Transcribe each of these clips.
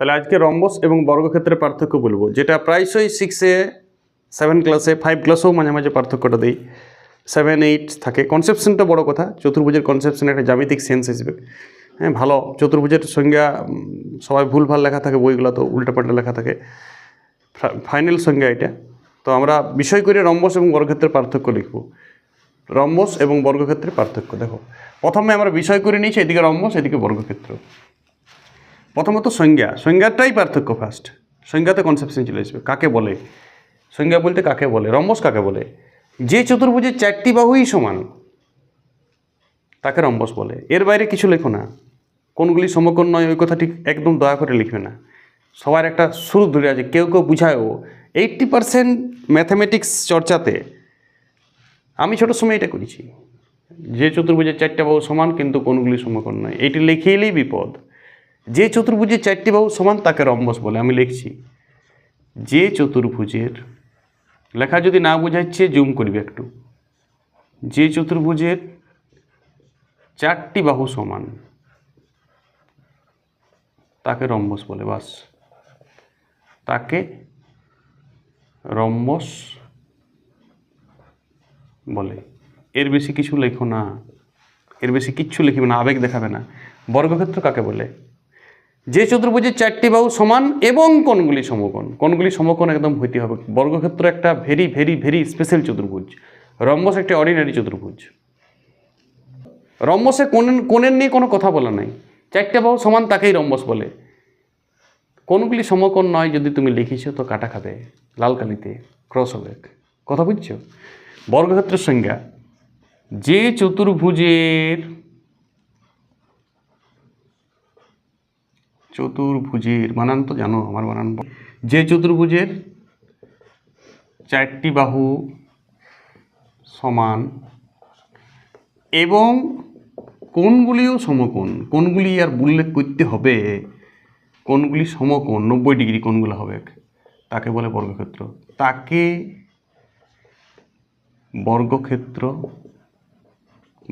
তাহলে আজকে রম্বস এবং বর্গক্ষেত্রের পার্থক্য বলব, যেটা প্রায়শই সিক্সে সেভেন ক্লাসে ফাইভ ক্লাসেও মাঝে মাঝে পার্থক্যটা দিই। সেভেন এইট থাকে। কনসেপশনটা বড় কথা, চতুর্ভুজের কনসেপশন একটা জ্যামিতিক সেন্স হিসেবে। হ্যাঁ ভালো। চতুর্ভুজের সংজ্ঞা সবাই ভুলভাল লেখা থাকে, বইগুলো তো উল্টাপাল্টা লেখা থাকে। ফাইনাল সংজ্ঞা এটা। তো আমরা বিষয় করে রম্বস এবং বর্গক্ষেত্রের পার্থক্য লিখব। রম্বস এবং বর্গক্ষেত্রের পার্থক্য, দেখো। প্রথমে আমরা বিষয় করে নিয়েছি, এদিকে রম্বস, এদিকে বর্গক্ষেত্র। প্রথমত সংজ্ঞা। সংজ্ঞাটাই পার্থক্য ফার্স্ট সংজ্ঞাতে কনসেপশন চলে আসবে। কাকে বলে? সংজ্ঞা বলতে কাকে বলে? রম্বস কাকে বলে? যে চতুর্ভুজের চারটি বাহুই সমান, তাকে রম্বস বলে। এর বাইরে কিছু লেখো না। কোনগুলি সমকোণ নয়, ওই কথা ঠিক একদম দয়া করে লিখবে না। সবার একটা শুরু ধরে আছে, কেউ কেউ বুঝায়ও। এইট্টি পারসেন্ট ম্যাথামেটিক্স চর্চাতে আমি ছোটোর সময় এটা করেছি। যে চতুর্ভুজের চারটা বাহু সমান, কিন্তু কোনগুলি সমকোণ নয়। এটি লিখে এলেই বিপদ। যে চতুর্ভুজের চারটি বাহু সমান, তাকে রম্বস বলে আমি লিখছি। যে চতুর্ভুজের, লেখা যদি না বোঝাচ্ছে, জুম করবে একটু। যে চতুর্ভুজের চারটি বাহু সমান, তাকে রম্বস বলে, বাস। তাকে রম্বস বলে। এর বেশি কিছু লেখো না। এর বেশি কিচ্ছু লিখবে না, আবেগ দেখাবে না। বর্গক্ষেত্র কাকে বলে? যে চতুর্ভুজের চারটি বাহু সমান এবং কোনগুলি সমকোণ। কোনগুলি সমকোণ একদম হইতে হবে। বর্গক্ষেত্র একটা ভেরি ভেরি ভেরি স্পেশাল চতুর্ভুজ। রম্বস একটা অর্ডিনারি চতুর্ভুজ। রম্বসে কোন কোণের নিয়ে কোনো কথা বলা নাই। চারটে বাহু সমান তাকেই রম্বস বলে। কোনগুলি সমকোণ নয় যদি তুমি লিখিছো তো কাটা খাবে, লাল কালিতে ক্রস হবে। কথা বুঝছ? বর্গক্ষেত্রের সংজ্ঞা, যে চতুর্ভুজের চতুর্ভুজের বানান তো জানো আমার বানান যে চতুর্ভুজের চারটি বাহু সমান এবং কোনগুলিও সমকোণ, কোনগুলি আর উল্লেখ করতে হবে, কোনগুলি সমকোণ, নব্বই ডিগ্রি কোনগুলো হবে? তাকে বলে বর্গক্ষেত্র। তাকে বর্গক্ষেত্র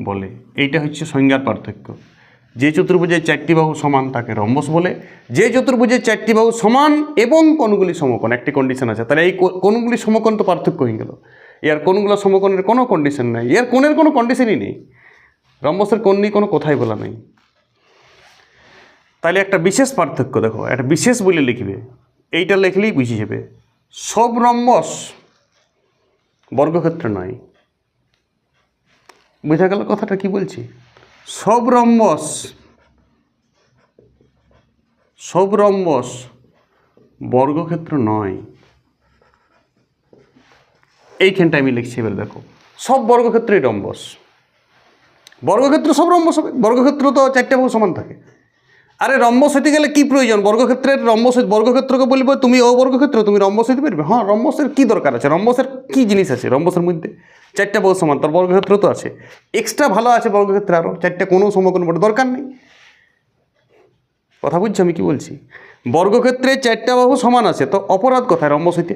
বলে। এইটা হচ্ছে সংজ্ঞার পার্থক্য। যে চতুর্ভুজের চারটি বাহু সমান তাকে রম্বস বলে। যে চতুর্ভুজের চারটি বাহু সমান এবং কোনগুলি সমকোণ, একটি কন্ডিশন আছে। তাহলে এই কোনগুলি সমকোণ তো পার্থক্য হয়ে গেল। এর কোনগুলো সমকোণের কোনো কন্ডিশন নেই। এর কোণের কোনো কন্ডিশনই নেই। রম্বসের কোণ নিয়ে কোনো কথাই বলা নেই। তাহলে একটা বিশেষ পার্থক্য দেখো, একটা বিশেষ বলে লিখবে। এইটা লিখলেই বুঝে যাবে। সব রম্বস বর্গক্ষেত্র নয়। বোঝা গেল কথাটা কি বলছি? সব রম্বস সব রম্বস বর্গক্ষেত্র নয়। এইখানটা আমি লিখছি, এবার দেখো। সব বর্গক্ষেত্রই রম্বস। বর্গক্ষেত্র সব রম্বস হবে? বর্গক্ষেত্র তো চারটে বহু সমান থাকে। আরে রম্বস হইতে গেলে কি প্রয়োজন? বর্গক্ষেত্রের রম্বস বর্গক্ষেত্রকে বলব, তুমি ও বর্গক্ষেত্র, তুমি রম্বস হইতে পারবে হ্যাঁ রম্বসের কি দরকার আছে? রম্বসের কি জিনিস আছে? রম্বসের মধ্যে চারটা বহু সমান তার বর্গক্ষেত্র তো আছে। এক্সট্রা ভালো আছে বর্গক্ষেত্রে আরও চারটে কোনো সমকোণ বড় দরকার নেই। কথা বুঝছ আমি কি বলছি? বর্গক্ষেত্রে চারটা বাহু সমান আছে, তো অপরাধ কোথায় রম্বস হইতে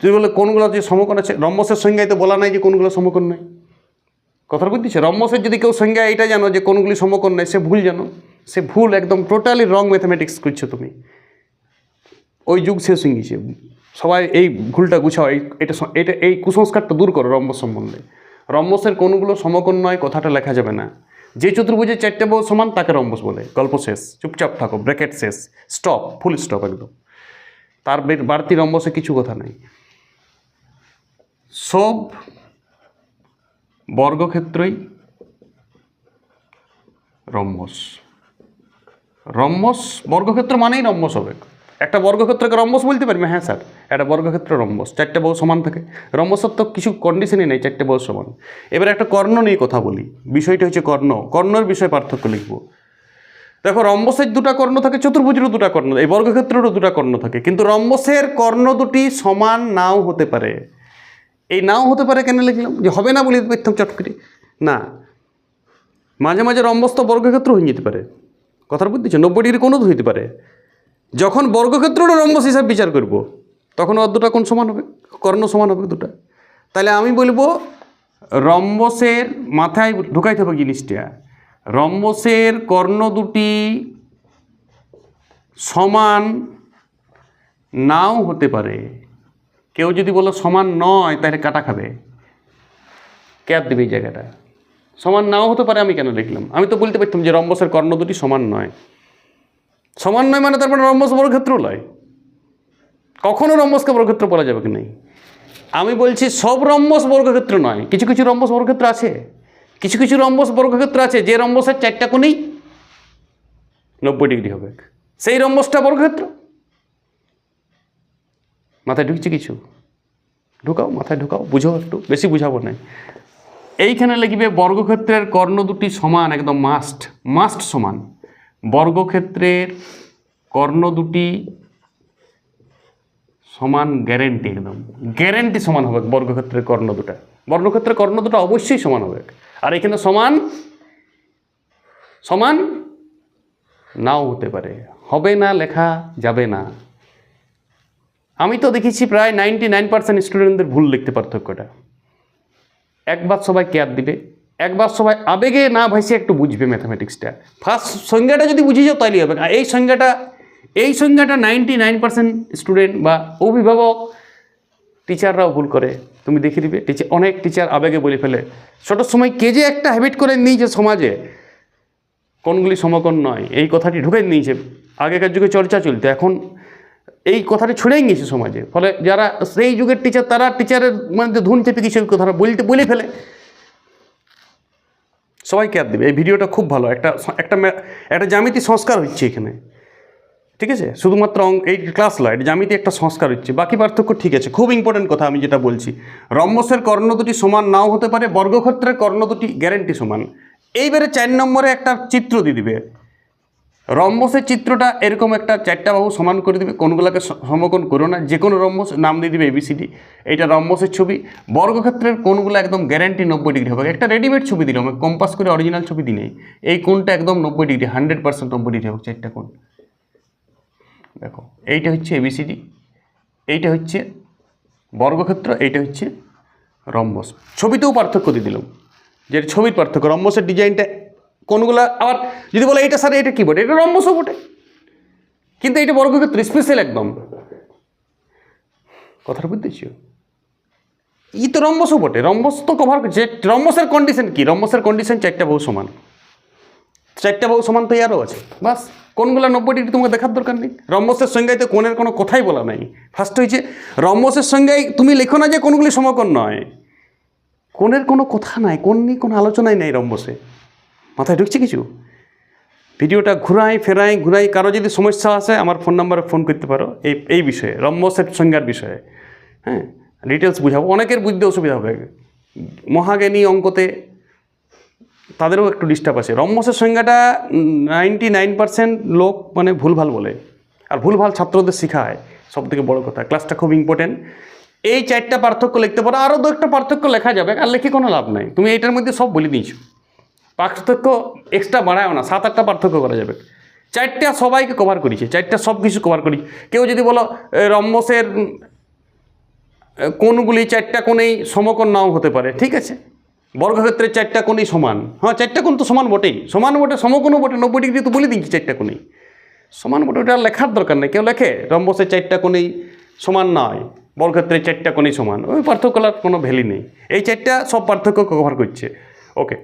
যদি বলে কোনগুলো যে সমকোণ আছে? রম্বসের সংজ্ঞায় তো বলা নাই যে কোনগুলো সমকোণ নাই। কথাটা বুঝতেছে রম্বসের যদি কেউ সংজ্ঞা এটা জানো যে কোনগুলি সমকোণ নাই সে ভুল জানো। সে ভুল একদম টোটালি রং ম্যাথামেটিক্স করছ তুমি। ওই যুগ শেষ হয়ে সবাই এই ভুলটা গুছাও, এই এটা এটা এই কুসংস্কারটা দূর করো রম্বস সম্বন্ধে। রম্বসের কোনগুলো সমকোণ নয়, কথাটা লেখা যাবে না। যে চতুর্ভুজের চারটে বউ সমান, তাকে রম্বস বলে। গল্প শেষ, চুপচাপ থাকো, ব্র্যাকেট শেষ স্টপ ফুল স্টপ একদম। তার বাড়তি রম্বসে কিছু কথা নাই। সব বর্গক্ষেত্রই রম্বস রম্বস বর্গক্ষেত্র মানেই রম্বস হবে। একটা বর্গক্ষেত্রকে রম্বস বলতে পারবি হ্যাঁ স্যার। একটা বর্গক্ষেত্র রম্বস চারটে বহু সমান থাকে। রম্বসের তো কিছু কন্ডিশনই নেই, চারটে বহু সমান। এবার একটা কর্ণ নিয়ে কথা বলি। বিষয়টা হচ্ছে কর্ণ। কর্ণের বিষয়ে পার্থক্য লিখব। দেখো রম্বসের দুটা কর্ণ থাকে, চতুর্ভুজেরও দুটা কর্ণ। এই বর্গক্ষেত্রেরও দুটা কর্ণ থাকে। কিন্তু রম্বসের কর্ণ দুটি সমান নাও হতে পারে। এই নাও হতে পারে কেন লিখলাম? যে হবে না বলে পারতাম চট করে। না। মাঝে মাঝে রম্বস তো বর্গক্ষেত্র হয়ে যেতে পারে। কথার বুঝতেছো নব্বই ডিগ্রি কোনো হইতে পারে। যখন বর্গক্ষেত্রটা রম্বস হিসাবে বিচার করব, তখন ওর দুটা কোন সমান হবে? কর্ণ সমান হবে দুটা। তাহলে আমি বলব, রম্বসের মাথায় ঢুকাইতে হবে জিনিসটা। রম্বসের কর্ণ দুটি সমান নাও হতে পারে। কেউ যদি বলো সমান নয় তাহলে কাটা খাবে। ক্যাপ দেবে এই জায়গাটা? সমান নাও হতে পারে, আমি কেন লিখলাম? আমি তো বলতে পারতাম যে রম্বসের কর্ণ দুটি সমান নয়। সমান নয় মানে তারপরে রম্বস বর্গক্ষেত্র লয় কখনো রম্বসকে বর্গক্ষেত্র বলা যাবে কি নেই? আমি বলছি, সব রম্বস বর্গক্ষেত্র নয়। কিছু কিছু রম্বস বর্গক্ষেত্র আছে। কিছু কিছু রম্বস বর্গক্ষেত্র আছে, যে রম্বসের চারটা কোণেই নব্বই ডিগ্রি হবে। সেই রম্বসটা বর্গক্ষেত্র? মাথায় ঢুকছে কিছু? ঢুকাও, মাথায় ঢুকাও, বুঝাও একটু, বেশি বুঝাবো নাই। এইখানে লিখবে বর্গক্ষেত্রের কর্ণ দুটি সমান, একদম মাস্ট মাস্ট সমান। বর্গক্ষেত্রের কর্ণ দুটি সমান গ্যারেন্টি একদম। গ্যারেন্টি সমান হবে বর্গক্ষেত্রের কর্ণ দুটা। বর্গক্ষেত্রের কর্ণ দুটা অবশ্যই সমান হবে। আর এখানে সমান সমান, নাও হতে পারে। হবে না, লেখা যাবে না। আমি তো দেখেছি প্রায় নাইনটি নাইন পার্সেন্ট স্টুডেন্টদের ভুল লিখতে পার্থক্যটা। একবার সবাই কেয়ার দিবে, একবার সবাই আবেগে না ভাইসে একটু বুঝবে ম্যাথামেটিক্সটা। ফার্স্ট সংজ্ঞাটা যদি বুঝে যাও তাহলেই হবে। আর এই সংজ্ঞাটা এই সংজ্ঞাটা নাইনটি নাইন পার্সেন্ট স্টুডেন্ট বা অভিভাবক টিচাররাও ভুল করে। তুমি দেখে দিবে টিচার অনেক টিচার আবেগে বলে ফেলে। ছোটোর সময় কে যে একটা হ্যাবিট করে নিয়েছে সমাজে, কোনগুলি সমকোণ নয়, এই কথাটি ঢুকে নিয়েছে। আগেকার যুগে চর্চা চলতো, এখন কথাটা ছড়েই গেছে সমাজে। ফলে যারা সেই যুগের টিচার তারা টিচারের মানে ধুন চেপে কিছু কথাটা বলতে, বলে ফেলে। সবাই কেয়ার দেবে। এই ভিডিওটা খুব ভালো। একটা একটা একটা জ্যামিতি সংস্কার হচ্ছে এখানে। ঠিক আছে? শুধুমাত্র এই ক্লাস নয় এটা জ্যামিতি একটা সংস্কার হচ্ছে। বাকি পার্থক্য ঠিক আছে। খুব ইম্পর্টেন্ট কথা আমি যেটা বলছি। রম্বসের কর্ণ দুটি সমান নাও হতে পারে, বর্গক্ষেত্রের কর্ণ দুটি গ্যারেন্টি সমান। এইবারে চার নম্বরে একটা চিত্র দিয়ে দিবে। রম্বসের চিত্রটা এরকম একটা চারটা বাহু সমান করে দিবে, কোনগুলোকে সমকোণ করো না যে কোনো রম্বস নাম দিয়ে দিবে এবিসিডি এইটা রম্বসের ছবি। বর্গক্ষেত্রের কোনগুলো একদম গ্যারান্টি নব্বই ডিগ্রি হবে। একটা রেডিমেড ছবি দিলাম কম্পাস করে অরিজিনাল ছবি দিই নেই। এই কোনটা একদম নব্বই ডিগ্রি হান্ড্রেড পার্সেন্ট নব্বই ডিগ্রি হবে চারটা কোন দেখো, এইটা হচ্ছে এবিসিডি এইটা হচ্ছে বর্গক্ষেত্র, এইটা হচ্ছে রম্বস। ছবিতেও পার্থক্য দিয়ে দিলাম। যে ছবির পার্থক্য, রম্বসের ডিজাইনটা কোনগুলো? আবার যদি বলে এটা স্যার এটা কী বটে এটা রম্বসও বটে। কিন্তু এটা বর্গক্ষেত্র স্পেশাল একদম। কথাটা বুঝতেছি ই তো রম্বসও বটে। রম্বস তো কভার করছে রম্বসের কন্ডিশন কি? রম্বসের কন্ডিশন চারটা বহু সমান। চারটা বহু সমান তো আরও আছে। বাস, কোনগুলো নব্বই ডিগ্রি তোমাকে দেখার দরকার নেই? রম্বসের সংজ্ঞায় তো কোণের কোনো কথাই বলা নাই। ফার্স্ট হয়েছে রম্বসের সংজ্ঞায় তুমি লেখো না যে কোনগুলি সমকোণ নয়। কোণের কোনো কথা নাই কোন নিয়ে কোনো আলোচনাই নেই রম্বসে মাথায় ঢুকছে কিছু? ভিডিওটা ঘুরাই, ফেরাই, ঘুরাই, কারও যদি সমস্যা আছে আমার ফোন নাম্বারে ফোন করতে পারো। এই এই বিষয়ে রম্বসের সংজ্ঞার বিষয়ে। হ্যাঁ ডিটেলস বুঝাবো। অনেকের বুঝতে অসুবিধা হবে। মহাজ্ঞানী অঙ্কতে তাদেরও একটু ডিস্টার্ব আছে। রম্বসের সংজ্ঞাটা নাইনটি নাইন পার্সেন্ট লোক মানে ভুলভাল বলে। আর ভুলভাল ছাত্রদের শেখায়। সব থেকে বড়ো কথা ক্লাসটা খুব ইম্পর্টেন্ট এই চারটা পার্থক্য লিখতে পারো। আরও দু একটা পার্থক্য লেখা যাবে। আর লিখে কোনো লাভ নাই। তুমি এইটার মধ্যে সব বলে দিয়েছ। পার্থক্য এক্সট্রা বাড়ায়ও না, সাত, আটটা পার্থক্য করা যাবে। চারটা সবাইকে কভার করেছে, চারটা সব কিছু কভার করি কেউ যদি বলো রম্বসের কোণগুলি চারটা কোণেই সমকোণ নাও হতে পারে, ঠিক আছে? বর্গক্ষেত্রের চারটা কোণেই সমান। হ্যাঁ চারটা কোণ তো সমান বটেই। সমান বটে, সমকোণও বটে, নব্বই ডিগ্রি তো বলে দিচ্ছি চারটা কোণেই। সমান বটে, ওটা লেখার দরকার নেই। কেউ লেখে, রম্বসের চারটা কোণেই সমান নয়, বর্গক্ষেত্রের চারটা কোণেই সমান। ওই পার্থক্যর কোনো ভ্যালি নেই। এই চারটা সব পার্থক্য কভার করছে। ওকে